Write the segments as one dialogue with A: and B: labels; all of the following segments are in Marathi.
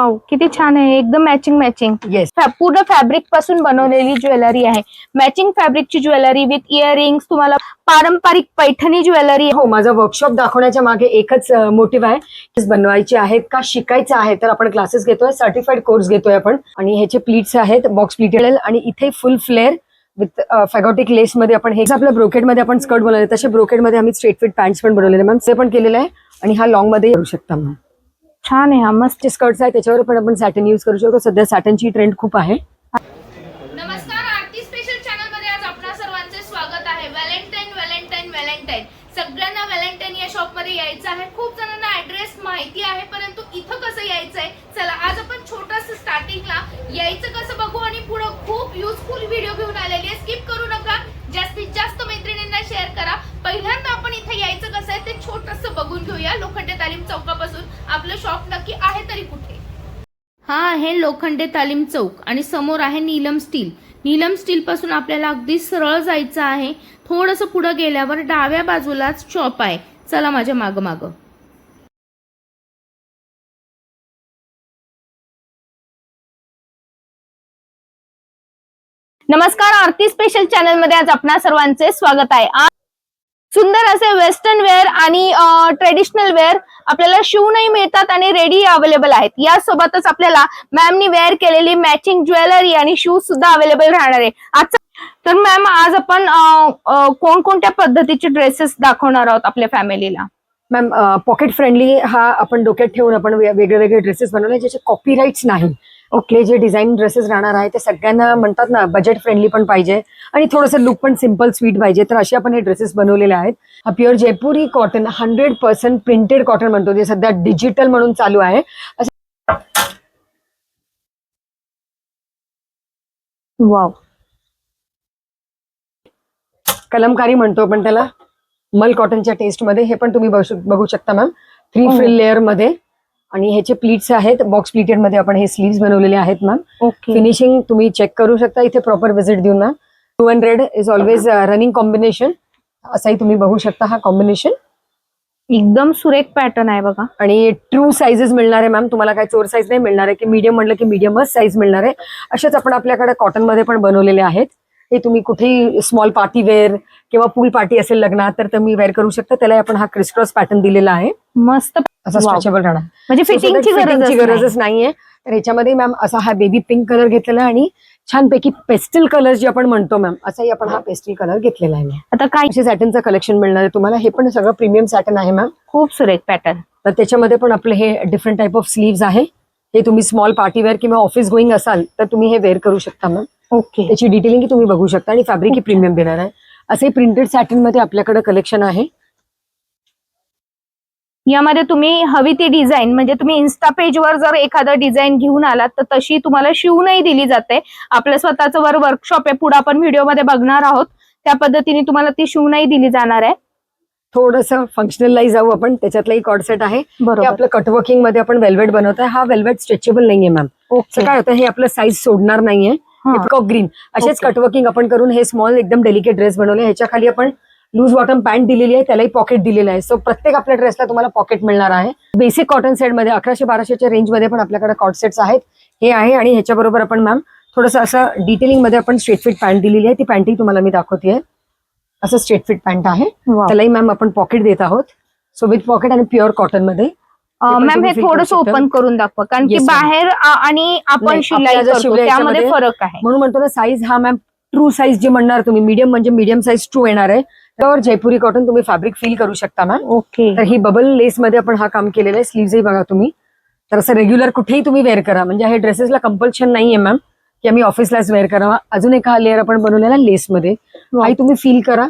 A: वाव किती छान आहे. एकदम मॅचिंग मॅचिंग
B: येस
A: पूर्ण फॅब्रिकपासून बनवलेली ज्वेलरी आहे. मॅचिंग फॅब्रिकची ज्वेलरी विथ इयरिंग्स तुम्हाला पारंपरिक पैठणी ज्वेलरी
B: हो माझा वर्कशॉप दाखवण्याच्या मागे एकच मोटिव्ह आहे. की बनवायचे आहेत का शिकायचं आहे तर आपण क्लासेस घेतोय. सर्टिफाईड कोर्स घेतोय आपण. आणि ह्याचे प्लीट्स आहेत बॉक्स प्लीटेड आणि इथे फुल फ्लेअर विथ फॅगोटिक लेस मध्ये आपण हे आपल्या ब्रोकेडमध्ये आपण स्कर्ट बनवले तसे ब्रोकेडमध्ये आम्ही स्ट्रेट फिट पॅन्ट्स पण बनवलेले मॅम ते पण केलेलं आहे. आणि हा लॉंगमध्ये करू शकता मॅम
A: छान आहे हा मस्त
B: जे स्कर्ट्स आहेत त्याच्यावर पण आपण सॅटन यूज करू शकतो. सध्या सॅटनची ट्रेंड खूप आहे.
C: नमस्कार आरती स्पेशल चॅनलमध्ये आज आपणा सर्वांचे स्वागत आहे. व्हॅलेंटाईन व्हॅलेंटाईन व्हॅलेंटाईन सगळ्यांना व्हॅलेंटाईन या शॉपमध्ये यायचं आहे. खूप जणांना ऍड्रेस माहिती आहे परंतु इथं कसं यायचंय? चला आज आपण छोटस स्टार्टिंगला यायचं कसं बघू आणि पुढे खूप युजफुल व्हिडिओ घेऊन आलेली आहे. स्किप करू नका. जास्तीत जास्त मैत्रिणींना शेअर करा. पहिल्यांदा आपण इथे यायचं कसं आहे ते छोटस बघून घेऊया. लोखंडे तालीम चौकापासून. आपलं शॉप नक्की आहे तरी कुठे? हा आहे लोखंडे तालीम चौक आणि समोर आहे नीलम स्टील. नीलम स्टील पासून आपल्याला अगदी सरळ जायचं आहे. थोडंसं पुढे गेल्यावर डाव्या बाजूलाच शॉप आहे. चला माझ्या माग माग.
A: नमस्कार आरती स्पेशल चॅनलमध्ये आज आपणा सर्वांचे स्वागत आहे. आज सुंदर असे वेस्टर्न वेअर आणि ट्रेडिशनल वेअर आपल्याला शिवूनही मिळतात आणि रेडी अवेलेबल आहेत. यासोबतच आपल्याला मॅमनी वेअर केलेली मॅचिंग ज्वेलरी आणि शूज सुद्धा अवेलेबल राहणार आहे. आजचा तर मॅम आज आपण कोणकोणत्या पद्धतीचे ड्रेसेस दाखवणार आहोत आपल्या फॅमिलीला
B: मॅम पॉकेट फ्रेंडली हा आपण डोक्यात ठेवून आपण वेगळे वेगळे ड्रेसेस बनवले ज्याचे कॉपीराईट्स नाही. ओके जे डिझाईन ड्रेसेस राहणार आहे ते सगळ्यांना म्हणतात ना बजेट फ्रेंडली पण पाहिजे. आणि थोडंसं लुक पण सिंपल स्वीट पाहिजे. तर असे आपण हे ड्रेसेस बनवलेले आहेत. हा pure Jaipuri cotton hundred percent printed cotton म्हणतो जे सध्या डिजिटल म्हणून चालू आहे.
A: वाव
B: कलमकारी म्हणतो आपण त्याला. मल कॉटनच्या टेस्टमध्ये हे पण तुम्ही बघू बघू शकता मॅम थ्री. फ्रिल लेअरमध्ये. आणि ह्याचे प्लीट्स आहेत बॉक्स प्लीटेडमध्ये आपण हे स्लीव्स बनवलेले आहेत मॅम फिनिशिंग तुम्ही चेक करू शकता. इथे प्रॉपर व्हिजिट देऊन ma'am two hundred is always running combination असाही तुम्ही बघू शकता हा कॉम्बिनेशन
A: एकदम सुरेख पॅटर्न आहे बघा.
B: आणि ट्रू साईजेस मिळणार आहे मॅम तुम्हाला काय चोर साईज नाही मिळणार आहे की मीडियम म्हटलं की मीडियमच साईज मिळणार आहे. असेच आपण आपल्याकडे कॉटनमध्ये पण बनवलेले आहेत. हे तुम्ही कुठेही स्मॉल पार्टी वेअर किंवा पूल पार्टी असेल लग्नात तर तुम्ही वेअर करू शकता. त्याला आपण हा क्रिसक्रॉस पॅटर्न दिलेला आहे.
A: मस्त
B: असा
A: Wow.
B: स्ट्रेचेबल राहणार.
A: म्हणजे फिटिंगची गरज
B: गरजच नाहीये. तर ह्याच्यामध्ये मॅम असा हा बेबी पिंक कलर घेतलेला आहे आणि छानपैकी पेस्टल कलर जे आपण म्हणतो मॅम असाही आपण हा पेस्टल कलर घेतलेला आहे.
A: आता काय
B: असे सॅटनचं कलेक्शन मिळणार आहे तुम्हाला. हे पण सगळं प्रीमियम सॅटन आहे मॅम
A: खूप सुरेख पॅटर्न
B: तर त्याच्यामध्ये पण आपलं हे डिफरंट टाईप ऑफ स्लीव्स आहे. हे तुम्ही स्मॉल पार्टी वेअर किंवा ऑफिस गोईंग असाल तर तुम्ही हे वेअर करू शकता मॅम
A: ओके
B: त्याची डिटेलिंग तुम्ही बघू शकता आणि फॅब्रिक ही प्रीमियम देणार आहे. असे प्रिंटेड सॅटनमध्ये आपल्याकडे कलेक्शन आहे.
A: यामध्ये तुम्ही हवी ती डिझाईन म्हणजे तुम्ही इन्स्टा पेजवर जर एखादं डिझाईन घेऊन आलात तर तशी तुम्हाला शिवूनही दिली जाते. आपलं स्वतःचं वर वर्कशॉप आहे पुढे आपण व्हिडिओमध्ये बघणार आहोत. त्या पद्धतीने तुम्हाला ती शिवूनही दिली जाणार आहे.
B: थोडंसं फंक्शनललाही जाऊ आपण त्याच्यातलाही कॉडसेट आहे. हे आपलं कटवर्किंगमध्ये आपण वेल्वेट बनवत आहे हा वेल्वेट स्ट्रेचेबल नाहीये मॅम काय होतं हे आपलं साईज सोडणार नाहीये. ग्रीन असेच. कटवर्किंग आपण करून हे स्मॉल एकदम डेलिकेट ड्रेस बनवले. ह्याच्या खाली आपण लूज बॉटम पॅन्ट दिलेली आहे त्यालाही पॉकेट दिलेलं आहे. सो प्रत्येक आपल्या ड्रेसला तुम्हाला पॉकेट मिळणार आहे. बेसिक कॉटन सेटमध्ये अकराशे बाराशेच्या रेंजमध्ये पण आपल्याकडे कॉट सेट्स आहेत. हे आहे आणि ह्याच्याबरोबर आपण मॅम थोडंसं असं डिटेलिंगमध्ये आपण स्ट्रेट फिट पॅन्ट दिलेली आहे. ती पॅन्टही तुम्हाला मी दाखवते असं स्ट्रेट फिट पॅन्ट आहे. त्यालाही मॅम आपण पॉकेट देत आहोत. सो विथ पॉकेट आणि प्युअर कॉटनमध्ये.
A: मॅम हे थोडस. ओपन करून दाखवा. कारण की. बाहेर आणि आपण शिलाई त्यामध्ये फरक आहे.
B: म्हणून म्हणतो ना साईज हा मॅम ट्रू साईज जे म्हणणार तुम्ही मीडियम म्हणजे मीडियम साईज ट्रू येणार आहे. त्यावर जयपुरी कॉटन तुम्ही फॅब्रिक फील करू शकता मॅम
A: ओके
B: तर ही बबल लेस मध्ये आपण हा काम केलेलं आहे. स्लीव्हजही बघा तुम्ही. तर असं रेग्युलर कुठेही तुम्ही वेअर करा. म्हणजे हे ड्रेसेसला कंपल्शन नाहीये मॅम की आम्ही ऑफिसलाच वेअर करावा. अजून एक हा लेअर आपण बनवलेला लेसमध्ये हाही तुम्ही फील करा.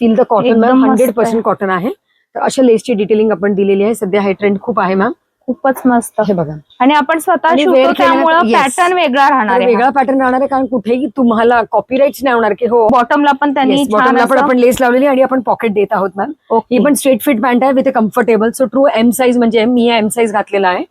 B: Feel the cotton ma'am hundred. Percent cotton आहे. तर अशा लेसची डिटेलिंग आपण दिलेली आहे. सध्या हे ट्रेंड खूप आहे मॅम
A: खूपच मस्त.
B: हे बघा.
A: आणि आपण स्वतः शिवतो त्यामुळं. पॅटर्न वेगळा राहणार आहे
B: वेगळा पॅटर्न राहणार आहे कारण कुठेही तुम्हाला कॉपीराईट्स नाही होणार की हो.
A: बॉटमला पण त्यांनी
B: बॉटमला पण आपण लेस लावलेली आणि आपण पॉकेट देत आहोत मॅम. ही पण स्ट्रेट फिट पॅन्ट आहे with comfortable so true M size म्हणजे मी एम साईज घातलेला आहे.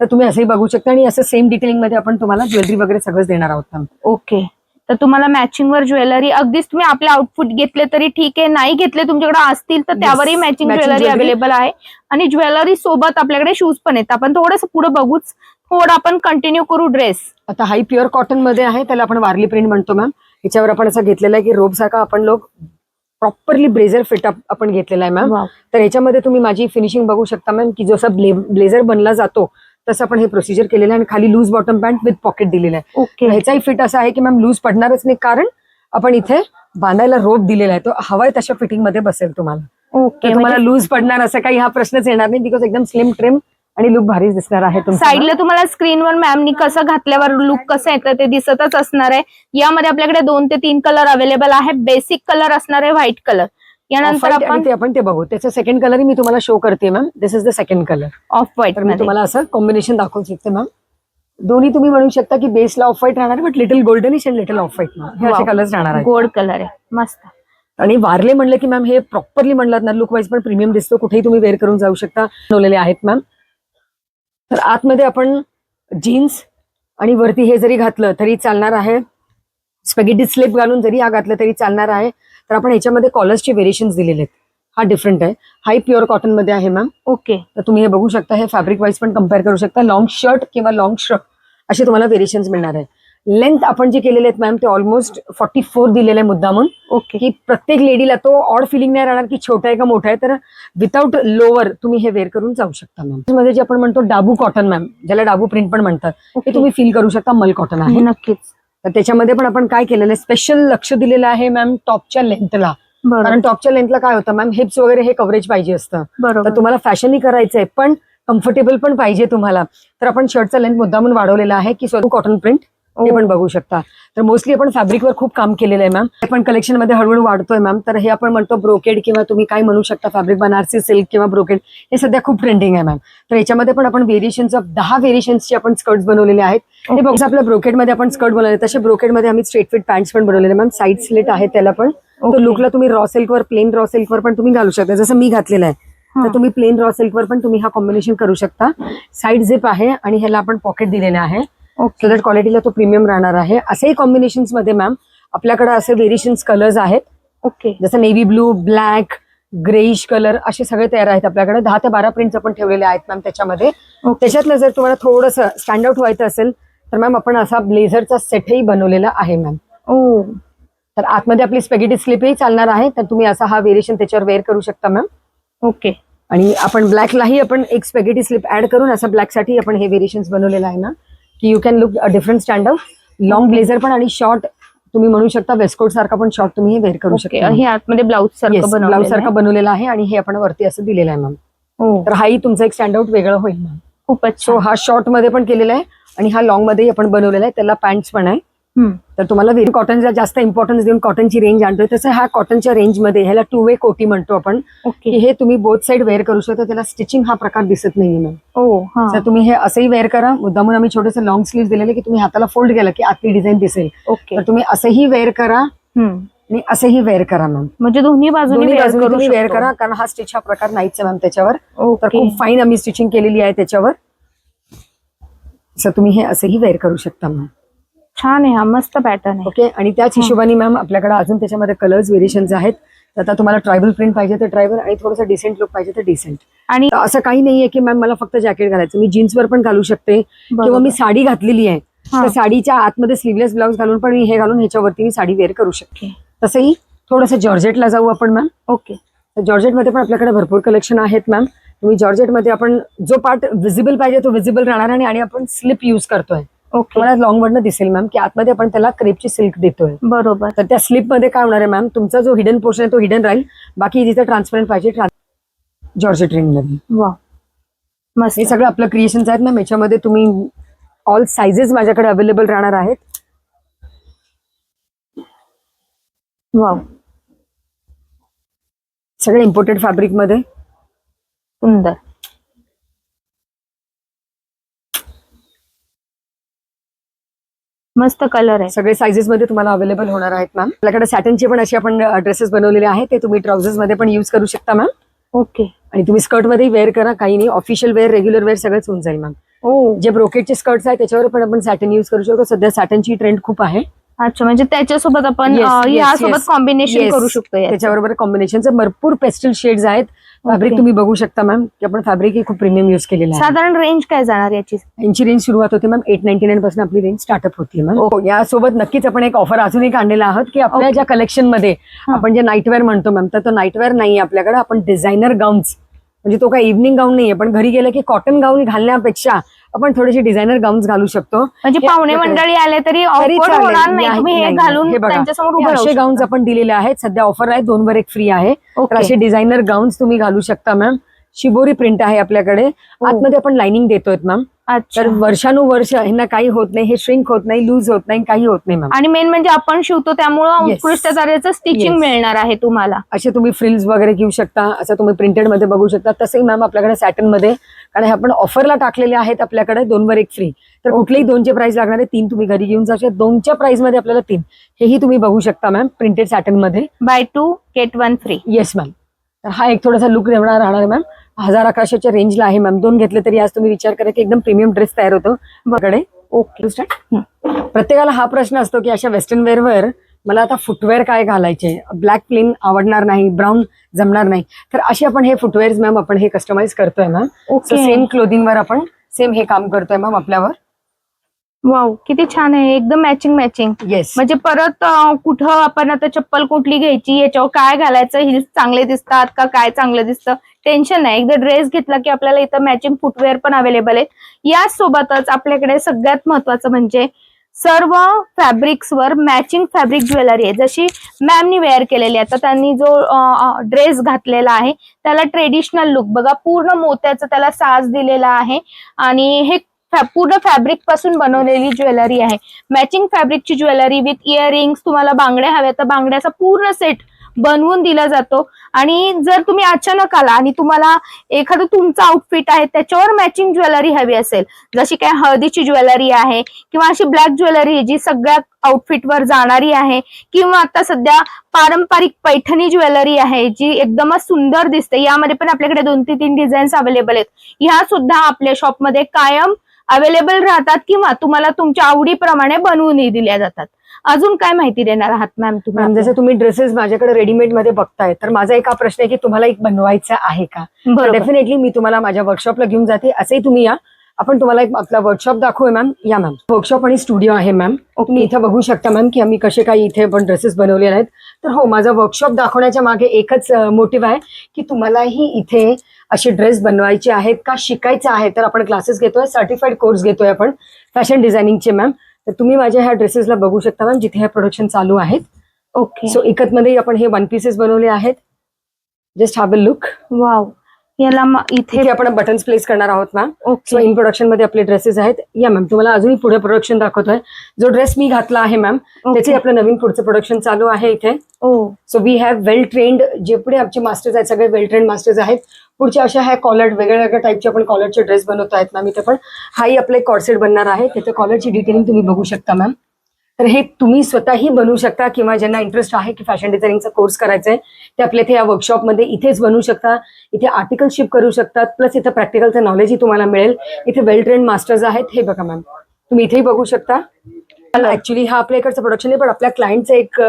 B: तर तुम्ही असंही बघू शकता आणि असं सेम डिटेलिंगमध्ये आपण तुम्हाला ज्वेलरी वगैरे सगळंच देणार आहोत मॅम
A: ओके तर तुम्हाला मॅचिंग वर ज्वेलरी अगदीच तुम्ही आपले आउटफिट घेतले तरी ठीक आहे नाही घेतले तुमच्याकडे असतील तर त्यावरही matching
B: matching
A: jewellery
B: jewelry.
A: Available आहे. आणि ज्वेलरी सोबत आपल्याकडे शूज पण आहेत. आपण थोडंसं पुढे बघूच. कोड आपण कंटिन्यू करू ड्रेस
B: आता हाई प्युअर कॉटनमध्ये आहे त्याला आपण वारली प्रिंट म्हणतो मॅम ह्याच्यावर आपण असं घेतलेलं आहे की रोब सारखा आपण लोक प्रॉपरली ब्लेझर फिटअप आपण घेतलेला आहे मॅम तर ह्याच्यामध्ये तुम्ही माझी फिनिशिंग बघू शकता मॅम की जसं ब्लेझर बनला जातो तसं आपण हे प्रोसिजर केलेलं आहे आणि खाली loose bottom pant with pocket दिलेलं आहे.
A: ओके
B: ह्याचाही फिट असा आहे की मॅम लूज पडणारच नाही कारण आपण इथे बांधायला रोप दिलेला आहे. तो हवाय तशा फिटिंगमध्ये बसेल तुम्हाला.
A: ओके
B: तुम्हाला लूज पडणार असं काही हा प्रश्नच येणार नाही बिकॉज एकदम स्लिम ट्रिम आणि लुक भारीच दिसणार आहे
A: साईडला तुम्हाला स्क्रीनवर मॅमनी कसं घातल्यावर लुक कसं येतं ते दिसतच असणार आहे. यामध्ये आपल्याकडे दोन ते तीन कलर अवेलेबल आहे. बेसिक कलर असणार आहे व्हाईट कलर यानंतर आपण
B: ते आपण ते बघू. त्याचं सेकंड कलर मी तुम्हाला शो करते ma'am this is the second colour
A: off white
B: मी तुम्हाला असं कॉम्बिनेशन दाखवू शकते मॅम दोन्ही तुम्ही म्हणू शकता की बेसला ऑफ व्हाईट राहणार but little goldenish and little off white हे असे. कलर्स राहणार
A: गोल्ड कलर आहे. मस्त.
B: आणि वारले म्हणलं की मॅम हे प्रॉपरली म्हणलात ना लुक वाईज पण प्रीमियम दिसतो. कुठेही तुम्ही वेअर करून जाऊ शकता. बनवलेले आहेत मॅम तर आतमध्ये आपण जीन्स आणि वरती हे जरी घातलं तरी चालणार आहे. स्पेगेटी स्लिप घालून जरी हा घातलं तरी चालणार आहे. तर आपण ह्याच्यामध्ये कॉलर्सचे व्हेरिएशन्स दिलेले आहेत. हा डिफरंट आहे. हाई प्युअर कॉटनमध्ये आहे मॅम
A: ओके
B: तर तुम्ही हे बघू शकता. हे फॅब्रिक वाईज पण कंपेअर करू शकता. लॉंग शर्ट किंवा लॉंग श्रक असे तुम्हाला व्हेरिएशन्स मिळणार आहे. लेंथ आपण जे केलेले आहेत मॅम ते ऑलमोस्ट फॉर्टी फोर दिलेले आहे मुद्दामून.
A: ओके
B: की प्रत्येक लेडीला तो ऑड फिलिंग नाही राहणार की छोटा आहे का मोठा आहे. तर विदाऊट लोअर तुम्ही हे वेअर करून जाऊ शकता मॅममध्ये जे आपण म्हणतो डाबू कॉटन मॅम ज्याला डाबू प्रिंट पण म्हणतात हे तुम्ही फील करू शकता मल कॉटन आहे.
A: नक्कीच.
B: तर त्याच्यामध्ये पण आपण काय केलेलं आहे? स्पेशल लक्ष दिलेलं आहे मॅम टॉपच्या लेंथला कारण टॉपच्या लेंथला काय होतं मॅम हिप्स वगैरे हे कव्हरेज पाहिजे असतं. तर तुम्हाला फॅशनही करायचंय पण कम्फर्टेबल पण पाहिजे तुम्हाला. तर आपण शर्टचा लेंथ मुद्दामून वाढवलेला आहे की स्वतः कॉटन प्रिंट हे. पण बघू शकता. तर मोस्टली आपण फॅब्रिकवर खूप काम केलेलं आहे मॅम आपण कलेक्शनमध्ये हळूहळू वाढतोय मॅम तर हे आपण म्हणतो ब्रोकेड किंवा तुम्ही काय म्हणू शकता फॅब्रिक बनारसी सिल्क किंवा ब्रोकेड हे सध्या खूप ट्रेंडिंग आहे मॅम तर याच्यामध्ये पण आपण व्हेरिएशन्स ऑफ दहा व्हेरिएशन्सचे आपण स्कर्ट्स बनवलेले आहेत. हे बघू आपल्या ब्रोकेडमध्ये आपण स्कर्ट बनवले तसे ब्रोकेडमध्ये आम्ही स्ट्रेट फिट पॅन्ट्स पण बनवलेले मॅम साईड स्लिट आहे त्याला पण. तो
A: Okay.
B: लुकला तुम्ही रॉ सिल्कवर प्लेन रॉ सिल्कवर पण तुम्ही घालू शकता. जसं मी घातलेलं आहे. तर तुम्ही प्लेन रॉ सिल्कवर पण तुम्ही हा कॉम्बिनेशन करू शकता. साईड झिप आहे आणि ह्याला आपण पॉकेट दिलेलं आहे.
A: ओके
B: सो दॅट क्वालिटीला तो प्रीमियम राहणार आहे. असेही कॉम्बिनेशन्समध्ये मॅम आपल्याकडे असे व्हेरिएशन्स कलर्स आहेत.
A: ओके
B: जसं navy blue black greyish colour असे सगळे तयार आहेत आपल्याकडे. दहा ते बारा प्रिंट्स आपण ठेवलेले आहेत मॅम त्याच्यामध्ये. त्याच्यातलं जर तुम्हाला थोडंसं स्टँड आउट व्हायचं असेल तर मॅम आपण असा ब्लेझरचा सेटही बनवलेला आहे मॅम
A: ओ
B: तर आतमध्ये आपली स्पेगेटी स्लिपही चालणार आहे तर तुम्ही असा हा व्हेरिएशन त्याच्यावर वेअर करू शकता मॅम
A: ओके
B: आणि आपण ब्लॅकलाही आपण एक स्पेगेटी स्लिप ऍड करून असं ब्लॅकसाठी आपण हे व्हेरिएशन्स बनवलेलं आहे ना की you can look different stand long blazer पण आणि शॉर्ट तुम्ही म्हणू शकता वेस्टकोट सारखा पण शॉर्ट तुम्ही हे वेअर करू शकता.
A: हे आतमध्ये ब्लाऊज सारखं
B: ब्लाउज
A: बनवलेलं
B: सारखा. बनवलेला आहे आणि हे आपण वरती असं दिलेलं आहे मॅम
A: ओ,
B: तर हाही तुमचा एक स्टँड आउट वेगळं होईल मॅम
A: खूपच
B: सो. हा शॉर्टमध्ये पण केलेला आहे आणि हा लॉंगमध्ये आपण बनवलेला आहे. त्याला पॅन्ट्स पण आहे. तर तुम्हाला व्हेरी कॉटनला जास्त इम्पॉर्टन्स देऊन कॉटनची रेंज आणतोय. तसं ह्या कॉटनच्या रेंजमध्ये ह्याला टू वे कोटी म्हणतो आपण. की हे तुम्ही बोथ साईड वेअर करू शकता. त्याला स्टिचिंग हा प्रकार दिसत नाहीये मॅम
A: हा.
B: तर तुम्ही हे असंही वेअर करा. मुद्दामून आम्ही छोटंसं लॉंग स्लीव्ह दिलेले की तुम्ही हाताला फोल्ड केलं की आतली डिझाईन दिसेल.
A: ओके
B: तर तुम्ही असंही वेअर करा. आणि असंही वेअर करा मॅम
A: म्हणजे दोन्ही बाजूने
B: बाजूने वेअर. करा कारण हा स्टिच हा प्रकार नाहीच आहे मॅम त्याच्यावर. तर खूप फाईन आम्ही स्टिचिंग केलेली आहे त्याच्यावर. सर तुम्ही हे असंही वेअर करू शकता मॅम
A: छान आहे हा मस्त पॅटर्न आहे.
B: ओके आणि त्याच हिशोबाने मॅम आपल्याकडे अजून त्याच्यामध्ये कलर्स व्हेरिएशन्स आहेत. आता तुम्हाला ट्रायबल प्रिंट पाहिजे तर ट्रायबल आणि थोडंसं डिसेंट लुक पाहिजे तर डिसेंट
A: आणि
B: असं काही नाहीये की मॅम मला फक्त जॅकेट घालायचं. मी जीन्सवर पण घालू शकते किंवा. मी साडी घातलेली आहे. तर साडीच्या आतमध्ये स्लीवलेस ब्लाऊज घालून पण मी हे घालून ह्याच्यावरती मी साडी वेअर करू शकते. तसंही थोडंसं जॉर्जेटला जाऊ आपण मॅम
A: ओके
B: तर जॉर्जेटमध्ये पण आपल्याकडे भरपूर कलेक्शन आहेत मॅम तुम्ही जॉर्जेटमध्ये आपण जो पार्ट विजिबल पाहिजे तो विजिबल राहणार आणि आपण स्लिप यूज करतोय.
A: ओके
B: तुम्हाला लॉंग वरनं दिसेल मॅम की आतमध्ये आपण त्याला क्रेपची सिल्क देतोय.
A: बरोबर.
B: तर त्या स्लिपमध्ये काय होणार आहे मॅम तुमचा जो हिडन पोर्शन आहे तो हिडन राहील. बाकी जिथे ट्रान्सपरंट पाहिजे ट्रान्स जॉर्जेट
A: रेंजमध्ये. मस्त.
B: हे सगळं आपलं क्रिएशन्स आहेत मॅम याच्यामध्ये तुम्ही ऑल सायझेस माझ्याकडे अवेलेबल राहणार आहेत.
A: वाव
B: सगळे इम्पोर्टेड फॅब्रिकमध्ये.
A: सुंदर. मस्त कलर आहे.
B: सगळे सायझेस मध्ये तुम्हाला अवेलेबल होणार आहेत मॅम आपल्याकडे सॅटनचे पण असे आपण ड्रेसेस बनवलेले आहेत. ते तुम्ही ट्राउझर्समध्ये पण युज करू शकता मॅम
A: ओके
B: आणि तुम्ही स्कर्टमध्ये वेअर करा. काही नाही ऑफिशियल वेअर रेग्युलर वेअर सगळंच होऊन जाईल मॅम
A: ओ.
B: जे ब्रोकेटचे स्कर्ट्स आहेत त्याच्यावर पण आपण सॅटन युज करू शकतो. सध्या सॅटनची ट्रेंड खूप आहे.
A: अच्छा म्हणजे त्याच्यासोबत आपण यासोबत. कॉम्बिनेशन. करू शकतो याचं.
B: त्याच्याबरोबर कॉम्बिनेशनचे भरपूर पेस्टल शेड्स आहेत. फॅब्रिक तुम्ही बघू शकता मॅम की आपण फॅब्रिक ही खूप प्रीमियम युज केलेलं आहे
A: साधारण रेंज काय जाणार याची
B: यांची रेंज सुरुवात होते मॅम एट नाईन्टी नाईन पासून आपली रेंज स्टार्टअप होती मॅम
A: Okay.
B: यासोबत नक्कीच आपण एक ऑफर अजून एक आणलेला आहोत की आपल्या. ज्या कलेक्शनमध्ये
A: हा.
B: आपण जे नाईटवेअर म्हणतो मॅम तर तो नाईटवेअर नाही आपल्याकडे आपण डिझायनर गाऊन्स म्हणजे तो काही इव्हनिंग गाऊन नाहीये पण घरी गेलं की कॉटन गाऊन घालण्यापेक्षा आपण थोडेसे डिझायनर गाऊन्स घालू शकतो.
A: म्हणजे
B: हे
A: पाहुणे मंडळी आले तरी. होणार नाही. हे घालून
B: हे हे असे. गाऊन्स आपण दिलेले आहेत. सध्या ऑफर आहे दोन वर एक फ्री आहे. तर. असे डिझायनर गाऊन्स तुम्ही घालू शकता मॅम शिबोरी प्रिंट आहे आपल्याकडे. आतमध्ये आपण लाइनिंग देतोय मॅम तर वर्षानुवर्ष ह्यांना काही होत नाही हे श्रिंक होत नाही लूज होत नाही काही होत नाही मॅम.
A: आणि मेन म्हणजे आपण शिवतो त्यामुळं
B: Yes.
A: उत्कृष्ट दर्जाचं स्टिचिंग
B: Yes.
A: मिळणार आहे तुम्हाला.
B: असे तुम्ही फ्रिल्स वगैरे घेऊ शकता असं तुम्ही प्रिंटेडमध्ये बघू शकता. तसंही मॅम आपल्याकडे सॅटनमध्ये कारण हे आपण ऑफरला टाकलेले आहेत आपल्याकडे दोन वर एक फ्री तर कुठलेही दोनचे प्राइस लागणार आहे तीन तुम्ही घरी घेऊन जाऊ दोनच्या प्राइसमध्ये आपल्याला तीन. हेही तुम्ही बघू शकता ma'am printed सॅटनमध्ये.
A: Buy two get one free
B: yes ma'am तर हा एक थोडासा लुक राहणार राहणार मॅम. हजार अकराशेच्या रेंजला आहे मॅम दोन घेतले तरी आज तुम्ही विचार करा की एकदम प्रीमियम ड्रेस तयार होतो. बकडे ओके प्रत्येकाला हा प्रश्न असतो की अशा वेस्टर्न वेअरवर मला आता फुटवेअर काय घालायचे? ब्लॅक प्लेन आवडणार नाही ब्राऊन जमणार नाही. तर असे आपण हे फुटवेअर्स मॅम आपण हे कस्टमाइज करतोय मॅम
A: ओके
B: सेम क्लोदिंगवर आपण सेम हे काम करतोय मॅम आपल्यावर.
A: वाव किती छान आहे. एकदम मॅचिंग मॅचिंग
B: येस
A: म्हणजे परत कुठं आपण आता चप्पल कुठली घ्यायची? याच्यावर काय घालायचं? हिल्स चांगले दिसतात का? काय चांगलं दिसतं? टेन्शन नाही. एकदा ड्रेस घेतला की आपल्याला इथं मॅचिंग फुटवेअर पण अवेलेबल आहेत. याच सोबतच आपल्याकडे सगळ्यात महत्वाचं म्हणजे सर्व फॅब्रिक्सवर मॅचिंग फॅब्रिक ज्वेलरी आहे. जशी मॅमनी वेअर केलेली आहे. तर त्यांनी जो ड्रेस घातलेला आहे त्याला ट्रेडिशनल लुक बघा पूर्ण मोत्याचं त्याला साज दिलेला आहे. आणि हे फॅ- पूर्ण फॅब्रिकपासून बनवलेली ज्वेलरी आहे. मॅचिंग फॅब्रिकची ज्वेलरी विथ इयरिंग्स तुम्हाला बांगड्या हव्या तर बांगड्याचा पूर्ण सेट बनवून दिला जातो. आणि जर तुम्ही अचानक आला आणि तुम्हाला एखादं तुमचं आउटफिट आहे त्याच्यावर मॅचिंग ज्वेलरी हवी असेल जशी काय हळदीची ज्वेलरी आहे किंवा अशी ब्लॅक ज्वेलरी जी सगळ्या आउटफिटवर जाणारी आहे किंवा आता सध्या पारंपरिक पैठणी ज्वेलरी आहे जी एकदमच सुंदर दिसते. यामध्ये पण आपल्याकडे दोन ते तीन डिझाईन्स अवेलेबल आहेत. ह्या सुद्धा आपल्या शॉपमध्ये कायम अवेलेबल राहतात किंवा तुम्हाला तुमच्या आवडीप्रमाणे बनवूनही दिल्या जातात. अजून काय माहिती देणार आहात मॅम
B: मॅम
A: तुम्ही
B: जसं तुम्ही ड्रेसेस माझ्याकडे रेडीमेडमध्ये बघताय तर माझा एक हा प्रश्न आहे की तुम्हाला एक बनवायचा आहे का?
A: बरोबर.
B: डेफिनेटली मी तुम्हाला माझ्या वर्कशॉपला घेऊन जाते असंही तुम्ही या. आपण तुम्हाला एक आपला वर्कशॉप दाखवूय मॅम या मॅम वर्कशॉप आणि स्टुडिओ आहे मॅम तुम्ही इथे बघू शकता मॅम की आम्ही कसे काही इथे पण ड्रेसेस बनवलेले आहेत. तर हो माझा वर्कशॉप दाखवण्याच्या मागे एकच मोटिव्ह आहे की तुम्हालाही इथे असे ड्रेस बनवायचे आहेत का शिकायचे आहे. तर आपण क्लासेस घेतोय सर्टिफाईड कोर्स घेतोय आपण फॅशन डिझायनिंगचे मॅम तर तुम्ही माझ्या ह्या ड्रेसेसला बघू शकता मॅम जिथे हे प्रोडक्शन चालू आहेत.
A: ओके
B: सो एकत मध्ये आपण हे वन पीसेस बनवले आहेत. Just have a look
A: wow याला इथे
B: आपण बटन्स प्लेस करणार आहोत मॅम सो इन प्रोडक्शनमध्ये आपले ड्रेसेस आहेत. या मॅम तुम्हाला अजूनही पुढे प्रोडक्शन दाखवतोय. जो ड्रेस मी घातला आहे मॅम त्याचे आपलं नवीन पुढचं प्रोडक्शन चालू आहे इथे.
A: ओ
B: so we have well trend जे पुढे आमचे मास्टर्स आहेत सगळे वेल ट्रेंड मास्टर्स आहेत. पुढच्या अशा ह्या कॉलर वेगळ्या वेगळ्या टाईपचे आपण कॉलरचे ड्रेस बनवत आहेत मॅम इथे पण. हाही आपले कॉर्सेट बनणार आहे. तिथे कॉलरची डिटेलिंग तुम्ही बघू शकता मॅम तर हे तुम्ही स्वतःही बनवू शकता किंवा ज्यांना इंटरेस्ट आहे की फॅशन डिझायनिंगचा कोर्स करायचा आहे ते आपल्या इथे या वर्कशॉपमध्ये इथेच बनवू शकता. इथे आर्टिकल शिप करू शकतात प्लस इथं प्रॅक्टिकलचं नॉलेजही तुम्हाला मिळेल. इथे वेल ट्रेंड मास्टर्स आहेत हे बघा मॅम तुम्ही इथेही बघू शकता. ऍक्च्युली हा आपल्या इकडचं प्रोडक्शन आहे पण आपल्या क्लायंटचं एक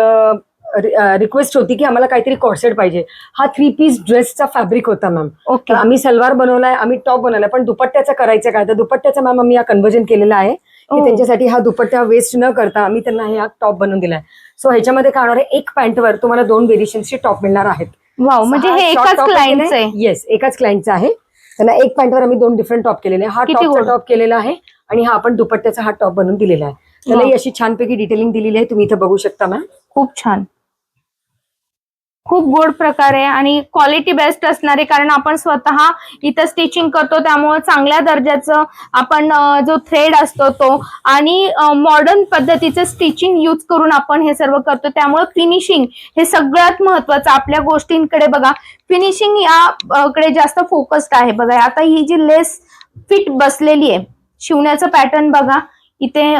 B: रिक्वेस्ट होती की आम्हाला काहीतरी कॉर्सेट पाहिजे. हा थ्री पीस ड्रेसचा फॅब्रिक होता मॅम
A: ओके
B: आम्ही सलवार बनवलाय आम्ही टॉप बनवलाय पण दुपट्ट्याचं करायचं काय? तर दुपट्ट्याचं मॅम आम्ही हा कन्वर्जन केलेला आहे. की
A: Oh.
B: त्यांच्यासाठी हा दुपट्टा वेस्ट न करता आम्ही त्यांना हे हा टॉप बनवून दिलाय. सो ह्याच्यामध्ये काय होणार आहे? एक पॅन्टवर तुम्हाला दोन व्हेरिएशनचे टॉप मिळणार आहेत.
A: वाव म्हणजे हे एकाच क्लायंटचं आहे.
B: येस एकाच क्लायंटचं आहे. त्यांना एक पॅन्टवर आम्ही दोन डिफरंट टॉप केलेले आहे हा टॉपचा
A: गोड.
B: टॉप केलेला आहे आणि हा आपण दुपट्ट्याचा हा टॉप बनवून दिलेला आहे. त्याला. ही अशी छानपैकी डिटेलिंग दिलेली आहे. तुम्ही इथे बघू शकता मॅम
A: खूप छान. खूप गोड प्रकार आहे आणि क्वालिटी बेस्ट असणारे कारण आपण स्वतः इथं स्टिचिंग करतो त्यामुळे चांगल्या दर्जाचं आपण जो थ्रेड असतो तो आणि मॉडर्न पद्धतीचं स्टिचिंग यूज करून आपण हे सर्व करतो. त्यामुळे फिनिशिंग हे सगळ्यात महत्वाचं आपल्या गोष्टींकडे बघा. फिनिशिंग याकडे जास्त फोकस्ड आहे. बघा आता ही जी लेस फिट बसलेली आहे शिवण्याचं पॅटर्न बघा. इथे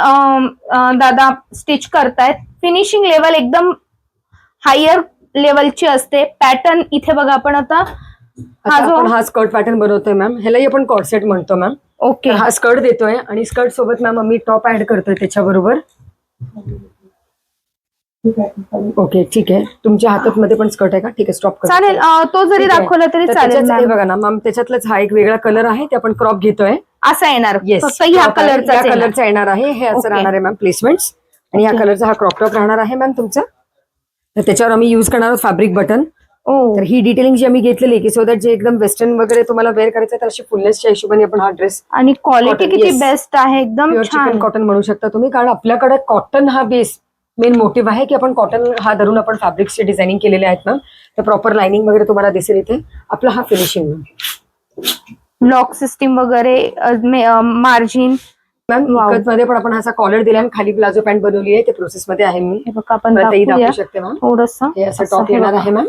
A: दादा स्टिच करतायत. फिनिशिंग लेवल एकदम हायर लेवलची असते. पॅटर्न इथे बघा आपण आता.
B: आता
A: हा जो
B: आपण हा स्कर्ट पॅटर्न बनवतोय मॅम ह्यालाही आपण कॉर्सेट म्हणतो मॅम
A: ओके
B: तर हा स्कर्ट देतोय आणि स्कर्ट सोबत मॅम आम्ही टॉप ऍड करतोय त्याच्याबरोबर. ओके ठीक आहे. तुमच्या हातात मध्ये पण स्कर्ट आहे का? ठीक आहे स्टॉप
A: चालेल. अं, तो जरी
B: ठीक आहे.
A: दाखवला तरी
B: तर
A: चालेल
B: त्याच्यात- हे
A: मॅम.
B: बघा ना मॅम त्याच्यातलाच हा एक वेगळा कलर आहे ते आपण क्रॉप घेतोय.
A: असा येणार. फक्त ह्या कलरचा
B: या कलरचा येणार आहे. हे असं
A: Okay.
B: राहणार आहे मॅम प्लेसमेंट आणि ह्या. कलरचा हा क्रॉप टॉप राहणार आहे मॅम तुमचा? तर त्याच्यावर आम्ही युज करणार आहोत फॅब्रिक बटन तर ही डिटेलिंग जी आम्ही घेतलेली आहे की सो दॅट जे एकदम वेस्टर्न वगैरे तुम्हाला वेअर करायचं तर अशी फुलनेसच्या हिशोबाने आपण हा ड्रेस
A: आणि क्वालिटी किती. बेस्ट आहे एकदम
B: चिकन कॉटन म्हणू शकता तुम्ही कारण आपल्याकडे कॉटन हा बेस मेन मोटिव्ह आहे की आपण कॉटन हा धरून आपण फॅब्रिक्सचे डिझायनिंग केलेले आहेत मॅम तर प्रॉपर लाइनिंग वगैरे तुम्हाला दिसेल इथे. आपला हा फिनिशिंग
A: लॉक सिस्टीम वगैरे मार्जिन
B: मॅम. मध्ये पण आपण असा कॉलर दिला आणि खाली प्लाझो पॅन्ट बनवली आहे. ते प्रोसेस मध्ये आहे मी
A: हे बघा आपण
B: दाखवू शकते मॅम
A: थोडस.
B: हे असं टॉप येणार आहे मॅम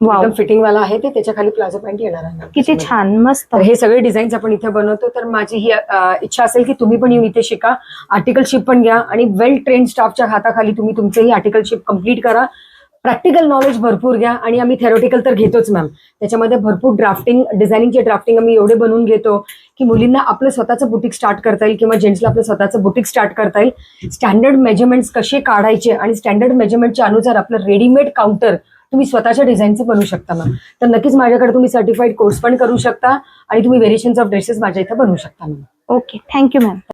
B: एकदम फिटिंग वाला आहे ते. त्याच्याखाली प्लाझो पॅन्ट येणार आहे.
A: किती छान मस्त.
B: हे सगळे डिझाईन्स आपण इथे बनवतो. तर माझी ही इच्छा असेल की तुम्ही पण येऊन इथे शिका. आर्टिकलशिप पण घ्या. आणि वेल ट्रेन स्टाफच्या हाताखाली तुम्ही तुमचंही आर्टिकलशिप कंप्लीट करा. प्रॅक्टिकल नॉलेज भरपूर घ्या. आणि आम्ही थेरोटिकल तर घेतोच मॅम त्याच्यामध्ये भरपूर ड्राफ्टिंग डिझायनिंगचे ड्राफ्टिंग आम्ही एवढे बनवून घेतो की मुलींना आपलं स्वतःचं बुटीक स्टार्ट करता येईल किंवा जेंट्सला आपलं स्वतःचं बुटीक स्टार्ट करता येईल. स्टँडर्ड मेजरमेंट्स कसे काढायचे आणि स्टँडर्ड मेजरमेंटच्या अनुसार आपलं रेडीमेड काउंटर तुम्ही स्वतःच्या डिझाईनचं बनवू शकता मॅम तर नक्कीच माझ्याकडे तुम्ही सर्टिफाईड कोर्स पण करू शकता आणि तुम्ही व्हेरिएशन्स ऑफ ड्रेसेस माझ्या इथं बनवू शकता मॅम
A: ओके थँक्यू मॅम